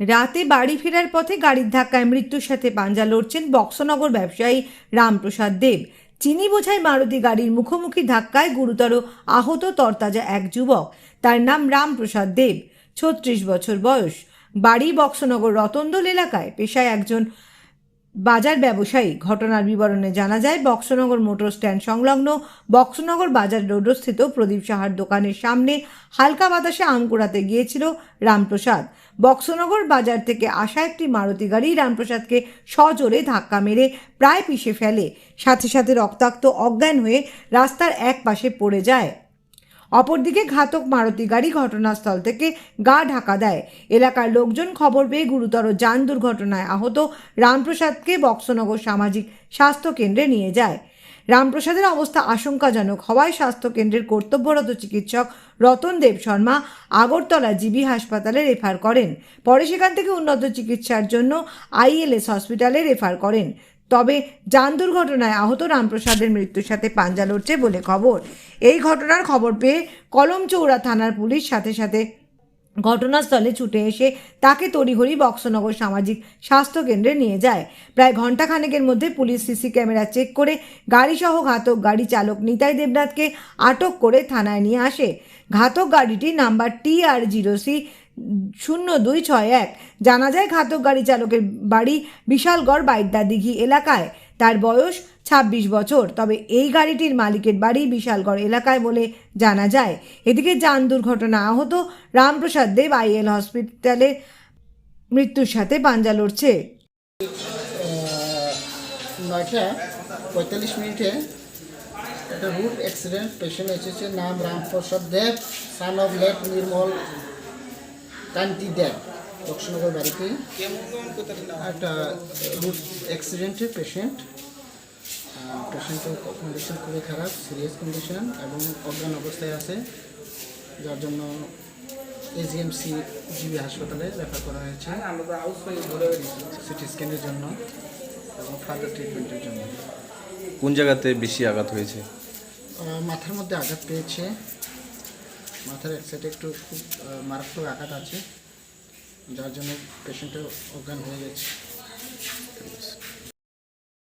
রাতে বাড়ি ফেরার পথে গাড়ির ধাক্কায় মৃত্যুর সাথে পাঞ্জা লড়ছেন বক্সনগর ব্যবসায়ী রামপ্রসাদ দেব। চিনি বোঝায় মারুতি গাড়ির মুখোমুখি ধাক্কায় গুরুতর আহত তরতাজা এক যুবক। তার নাম রামপ্রসাদ দেব, ছত্রিশ বছর বয়স। বাড়ি বক্সনগর রতনদোল এলাকায় পেশায় একজন বাজার ব্যবসায়ী ঘটনার বিবরণে জানা যায়, বক্সনগর মোটর স্ট্যান্ড সংলগ্ন বক্সনগর বাজার রোডস্থিত প্রদীপ সাহার দোকানের সামনে হালকা বাতাসে আম কুড়াতে গিয়েছিল রামপ্রসাদ। বক্সনগর বাজার থেকে আসা একটি মারুতি গাড়ি রামপ্রসাদকে সজোরে ধাক্কা মেরে প্রায় পিষে ফেলে। সাথে সাথে রক্তাক্ত অজ্ঞান হয়ে রাস্তার এক পাশে পড়ে যায় অপরদিকে ঘাতক মারুতি গাড়ি ঘটনাস্থল থেকে গা ঢাকা দেয়। এলাকার লোকজন খবর পেয়ে গুরুতর যান দুর্ঘটনায় আহত রামপ্রসাদকে বক্সনগর সামাজিক স্বাস্থ্য কেন্দ্রে নিয়ে যায়। রামপ্রসাদের অবস্থা আশঙ্কাজনক হওয়ায় স্বাস্থ্য কেন্দ্রের কর্তব্যরত চিকিৎসক রতন দেব শর্মা আগরতলা জিবি হাসপাতালে রেফার করেন। পরে সেখান থেকে উন্নত চিকিৎসার জন্য আইএলএস হসপিটালে রেফার করেন। তবে যান দুর্ঘটনায় আহত রামপ্রসাদের মৃত্যুর সাথে পাঞ্জা লড়ছে বলে খবর। এই ঘটনার খবর পেয়ে কলমচৌড়া থানার পুলিশ সাথে সাথে ঘটনাস্থলে ছুটে এসে তাকে তড়িঘড়ি বক্সনগর সামাজিক স্বাস্থ্য কেন্দ্রে নিয়ে যায়। প্রায় ঘণ্টাখানেকের মধ্যে পুলিশ সিসি ক্যামেরা চেক করে গাড়িসহ ঘাতক গাড়ি চালক নিতাই দেবনাথকে আটক করে থানায় নিয়ে আসে। ঘাতক গাড়িটি number T R zero C শূন্য দুই ছয় এক। জানা যায় ঘাতক গাড়ি চালকের বাড়ি বিশালগড় বাইদ্যা দিঘি এলাকায়। তার বয়স ছাব্বিশ বছর। তবে এই গাড়িটির মালিকের বাড়ি বিশালগড় এলাকায় বলে জানা যায়। এদিকে যান দুর্ঘটনা আহত রামপ্রসাদ দেব আইএল হসপিটালে মৃত্যুর সাথে পাঞ্জা লড়ছে। নয়টা পঁয়তাল্লিশ মিনিটে একটা রুট অ্যাক্সিডেন্ট পেশেন্ট এসেছে, নাম Ramprasad Deb son of late Nirmal Kanti Deb Dakshinnagar বাড়িতে। একটা রুট অ্যাক্সিডেন্টের পেশেন্ট পেশেন্টের কন্ডিশন খুবই খারাপ সিরিয়াস কন্ডিশন এবং অজ্ঞান অবস্থায় আছে। যার জন্য এজিএমসি জিবি হাসপাতালে রেফার করা হয়েছে। সিটি স্ক্যানের জন্য এবং ফার্দার ট্রিটমেন্টের জন্য। কোন জায়গাতে বেশি আঘাত হয়েছে? মাথার মধ্যে আঘাত পেয়েছে। মাথার সেটা একটু খুব মারাত্মক আঘাত আছে যার জন্য পেশেন্টের অজ্ঞান হয়ে গেছে।